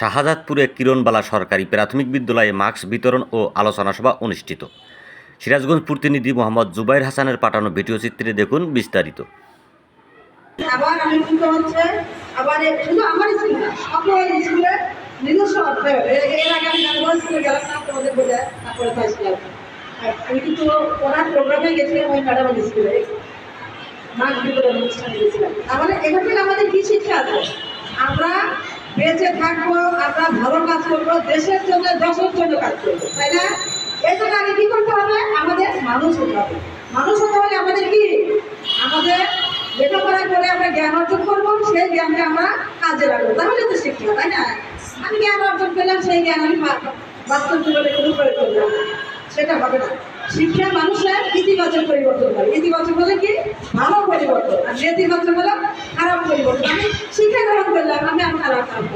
শাহজাদপুরে কিরণবালা সরকারি প্রাথমিক বিদ্যালয়ে মাস্ক বিতরণ ও আলোচনা সভা অনুষ্ঠিত। সিরাজগঞ্জ প্রতিনিধি মোহাম্মদ জুবাইর হাসানের পাঠানো ভিডিও চিত্রে দেখুন বিস্তারিত। আমরা বেঁচে থাকব, আমরা ভালো কাজ করব, দেশের জন্য দেশের জন্য কাজ করব, তাই না? এই জন্য আগে কি করতে হবে? আমাদের মানুষ হতে হবে। মানুষ হতে হলে আমাদের কি? আমাদের লেখাপড়া করে আমরা জ্ঞান অর্জন করব, সেই জ্ঞানকে আমরা কাজে লাগাবো। তাহলে তো শিক্ষা, তাই না? আমি জ্ঞান অর্জন করলাম সেই জ্ঞান আমি বাস্তব জীবনে কোনো প্রয়োগ করলাম। সেটা হবে না। শিক্ষা মানুষের ইতিবাচক পরিবর্তন করে। ইতিবাচক হলে কি? ভালো পরিবর্তন। আর নেতিবাচক হলো খারাপ পরিবর্তন। আমি শিক্ষা করলাম আমি আমার খারাপ খারাপ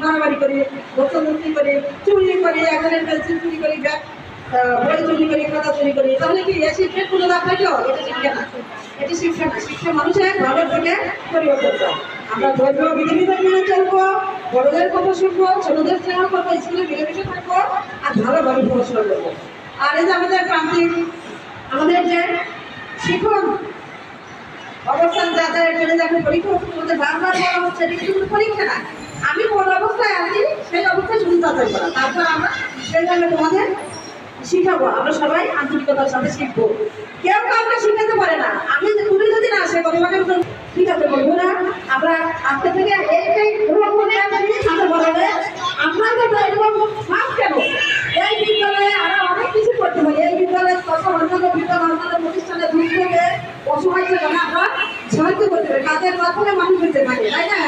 মারামারি করি বস্তু করি চুরি করি, একজনের পেন্সিল চুরি করি, ব্যাগ বই চুরি করি, খাতা চুরি করি। তাহলে কি এ শিক্ষার কোনো লাভ থাকল এটা শিক্ষা না। এটি শিক্ষা না। শিক্ষা মানুষের ভালোর দিকে পরিবর্তন আমরা ধর্মীয় বিধিবিধান মেনে চলবো বড়দের কথা শুনব, ছোটদের স্নেহ করব, স্কুলে মিলেমিশে থাকব, আর ভালোভাবে পড়াশোনা করব। আর এই যে আমাদের প্রান্তিক আমাদের যে শিক্ষক অবস্থান যাদের জন্য যখন পরীক্ষা হচ্ছে, তোমাদের বারবার বলা হচ্ছে, এটা কিন্তু পরীক্ষা না। আমি কোন অবস্থায় আছি, সেই অবস্থায় শুধু যাচাই করা। তারপর আমরা সেখানে তোমাদের শিখাবো, আমরা সবাই আন্তরিকতার সাথে শিখব। কেউ কাউকে অসহায় ছিল না আমরা সাহায্য করতে পারি কাজের মাধ্যমে মানুষ হতে পারে তাই না?